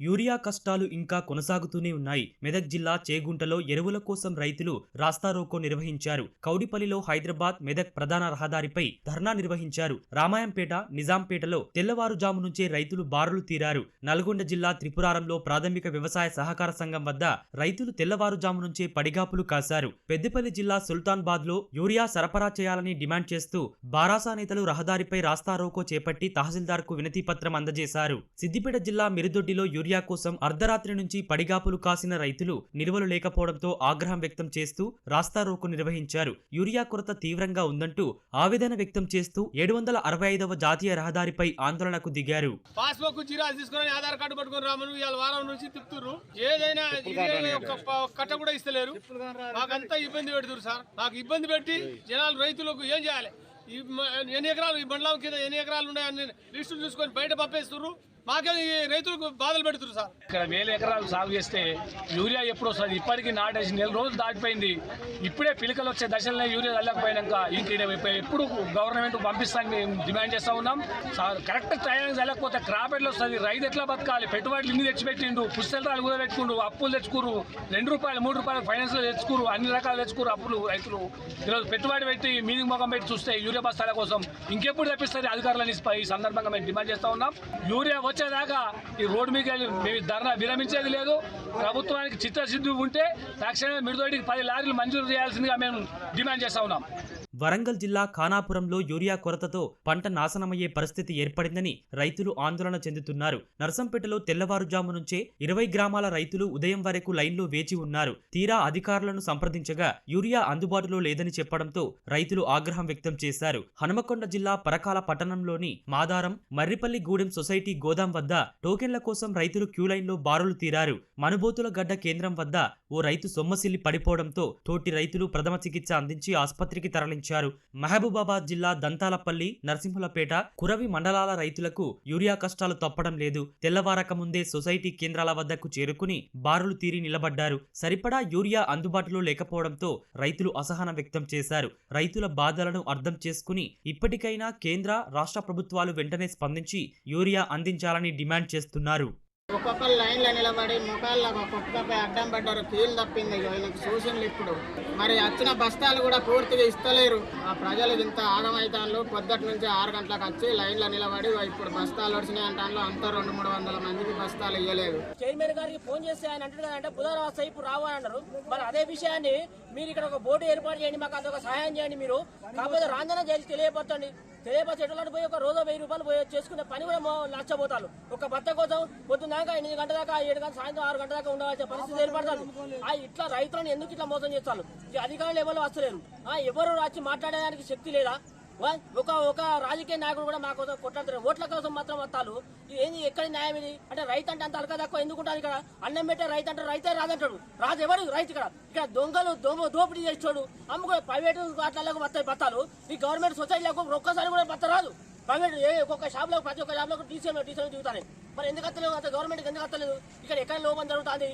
Urea కష్టాలు ఇంకా కొనసాగుతూనే ఉన్నాయి. మెదక్ జిల్లా చేగుంటలో ఎరువుల కోసం రైతులు రాస్తారోకో నిర్వహించారు. కౌడిపల్లిలో హైదరాబాద్ మెదక్ ప్రధాన రహదారిపై ధర్నా నిర్వహించారు. రామాయంపేట నిజాంపేటలో తెల్లవారుజాము నుంచే రైతులు బారులు తీరారు. నల్గొండ జిల్లా త్రిపురారంలో ప్రాథమిక వ్యవసాయ సహకార సంఘం వద్ద రైతులు తెల్లవారుజాము నుంచే పడిగాపులు కాశారు. పెద్దపల్లి జిల్లా సుల్తాన్బాద్లో యూరియా సరఫరా చేయాలని డిమాండ్ చేస్తూ బారాసా నేతలు రహదారిపై రాస్తారోకో చేపట్టి తహసీల్దార్కు వినతిపత్రం అందజేశారు. సిద్దిపేట జిల్లా మిరుదొడ్డిలో యూరియా కోసం అర్ధరాత్రి నుంచి పడిగాపులు కాసిన రైతులు నిల్వలు లేకపోవడంతో ఆగ్రహం వ్యక్తం చేస్తూ రాస్తారోకో నిర్వహించారు. యూరియా కొరత తీవ్రంగా ఉందంటూ ఆవేదన వ్యక్తం చేస్తూ ఏడు వందల అరవై ఐదవ జాతీయ రహదారిపై ఆందోళనకు దిగారు. పాస్బుక్ జిరాక్స్ తీసుకొని ఆధార్ కార్డు పట్టుకొని రామని ఇవాళ వారం నుంచి తిప్పుతుర్రు. ఏదైనా కట్ట కూడా ఇస్తలేరు. మాకంతా ఇబ్బంది పెడుతురు సార్. మాకు ఇబ్బంది పెట్టి జనాలు రైతులకు ఏం చేయాలి? ఎన్ని ఎకరాలు? ఈ బండ్లం కింద ఎన్ని ఎకరాలు ఉన్నాయని లిస్టు చూసుకొని బయట పంపేస్తుర్రు. మాకే ఈ రైతులకు బాధలు పెడుతురు సార్. ఇక్కడ వేల ఎకరాలు సాగు చేస్తే యూరియా ఎప్పుడు వస్తుంది? ఇప్పటికీ నాటేసి నెల రోజులు దాటిపోయింది. ఇప్పుడే పిలకలు వచ్చే దశలనే యూరియా చల్లకపోయినాక ఇంక ఎప్పుడు గవర్నమెంట్ పంపిస్తాం మేము డిమాండ్ చేస్తా ఉన్నాం. సార్ కరెక్ట్ టైంకి చల్లకపోతే క్రాప్ ఎట్లా వస్తుంది? రైతు ఎట్లా బతకాలి? పెట్టుబడులు ఇన్ని తెచ్చిపెట్టిండు పుస్తకాలు కూడా పెట్టుకుండు అప్పులు తెచ్చుకురు రెండు రూపాయలు మూడు రూపాయలు ఫైనాన్స్ తెచ్చుకురు అన్ని రకాలు తెచ్చుకురు అప్పులు రైతులు. ఈరోజు పెట్టుబడి పెట్టి మీనింగ్ ముఖం పెట్టి చూస్తే యూరియా బస్తాల కోసం ఇంకెప్పుడు తెప్పిస్తారు అధికారులని ఈ సందర్భంగా మేము డిమాండ్ చేస్తా ఉన్నాం. యూరియా వచ్చేదాకా ఈ రోడ్డు మీద మేము ధర్నా విరమించేది లేదు. ప్రభుత్వానికి చిత్తశుద్ధి ఉంటే తక్షణమే మిడిదోడికి పది లారీలు మంజూరు చేయాల్సిందిగా మేము డిమాండ్ చేస్తా ఉన్నాం. వరంగల్ జిల్లా ఖానాపురంలో యూరియా కొరతతో పంట నాశనమయ్యే పరిస్థితి ఏర్పడిందని రైతులు ఆందోళన చెందుతున్నారు. నర్సంపేటలో తెల్లవారుజాము నుంచే ఇరవై గ్రామాల రైతులు ఉదయం వరకు లైన్లో వేచి ఉన్నారు. తీరా అధికారులను సంప్రదించగా యూరియా అందుబాటులో లేదని చెప్పడంతో రైతులు ఆగ్రహం వ్యక్తం చేశారు. హనుమకొండ జిల్లా పరకాల పట్టణంలోని మాదారం మర్రిపల్లి గూడెం సొసైటీ గోదాం వద్ద టోకెన్ల కోసం రైతులు క్యూ లైన్లో బారులు తీరారు. మనుబోతుల గడ్డ కేంద్రం వద్ద ఓ రైతు సొమ్మసిల్లి పడిపోవడంతో తోటి రైతులు ప్రథమ చికిత్స అందించి ఆసుపత్రికి తరలించారు. మహబూబాబాద్ జిల్లా దంతాలపల్లి నరసింహులపేట కురవి మండలాల రైతులకు యూరియా కష్టాలు తప్పడం లేదు. తెల్లవారక ముందే సొసైటీ కేంద్రాల వద్దకు చేరుకుని బారులు తీరి నిలబడ్డారు. సరిపడా యూరియా అందుబాటులో లేకపోవడంతో రైతులు అసహనం వ్యక్తం చేశారు. రైతుల బాధలను అర్థం చేసుకుని ఇప్పటికైనా కేంద్ర రాష్ట్ర ప్రభుత్వాలు వెంటనే స్పందించి యూరియా అందించాలని డిమాండ్ చేస్తున్నారు. ఒక్కొక్కరు లైన్లో నిలబడి ముఖాల్లో ఒక్కొక్కపై అడ్డం పడ్డారు కీలు తప్పింది. ఆయనకు వీళ్ళకి సూచనలు ఇప్పుడు. మరి వచ్చిన బస్తాలు కూడా పూర్తిగా ఇస్తలేరు. ఆ ప్రజలు ఇంత ఆగమైతాన్లు. పొద్దుటి నుంచి ఆరు గంటలకు వచ్చి లైన్లో నిలబడి ఇప్పుడు బస్తాలు వచ్చినాయి అంటాను అంతా రెండు మూడు వందల మందికి బస్తాలు ఇవ్వలేదు చైర్మన్ గారికి ఫోన్ చేస్తే ఆయన అంటారు కదంటే బుధవారం వస్తాయి రావాలన్నారు మరి అదే విషయాన్ని మీరు ఇక్కడ ఒక బోర్డు ఏర్పాటు చేయండి మాకు అదొక సహాయం చేయండి మీరు. కాకపోతే రాంజన చేసి తెలియపరచండి. తెలియపరిచి ఎటువంటి పోయి ఒక రోజు వెయ్యి రూపాయలు పోయి చేసుకునే పని కూడా నచ్చబోతారు. ఒక భర్త కోసం పొద్దున్నాక ఎనిమిది గంటల దాకా ఏడు గంటల సాయంత్రం ఆరు గంటల దాకా ఉండవలసిన పరిస్థితి ఏర్పడతారు. ఆ ఇట్లా రైతులను ఎందుకు ఇట్లా మోసం చేస్తారు? ఈ అధికారులు ఎవరు వస్తలేరు? ఆ ఎవరు వచ్చి మాట్లాడేదానికి శక్తి లేదా? ఒక ఒక రాజకీయ నాయకుడు కూడా మా కోసం కొట్లాడుతారు ఓట్ల కోసం మాత్రం వస్తాలు. ఏంది ఎక్కడ న్యాయం ఇది? అంటే రైతు అంటే అంత అలక తక్కువ. ఎందుకు ఉంటుంది ఇక్కడ? అన్నం పెట్టే రైతు అంటే రైతే రాదంటాడు. రాజు ఎవరు రైతు ఇక్కడ. ఇక్కడ దొంగలు దొంగ దోపిడీ చేస్తాడు. అమ్ముకో ప్రైవేట్ వాటిలకు వస్తాయి బత్తాలు. ఈ గవర్నమెంట్ సొసైటీలకు ఒక్కసారి కూడా బత్త రాదు ప్రైవేట్ ఏ ఒక్కొక్క షాప్లో ప్రతి ఒక్క షాప్లో టీసీఎం టీసీఎం చూస్తాను మరి ఎందుకు వస్తలేదు అంత గవర్నమెంట్ ఎందుకు వస్తలేదు ఇక్కడ ఎక్కడ లోపం జరుగుతుంది?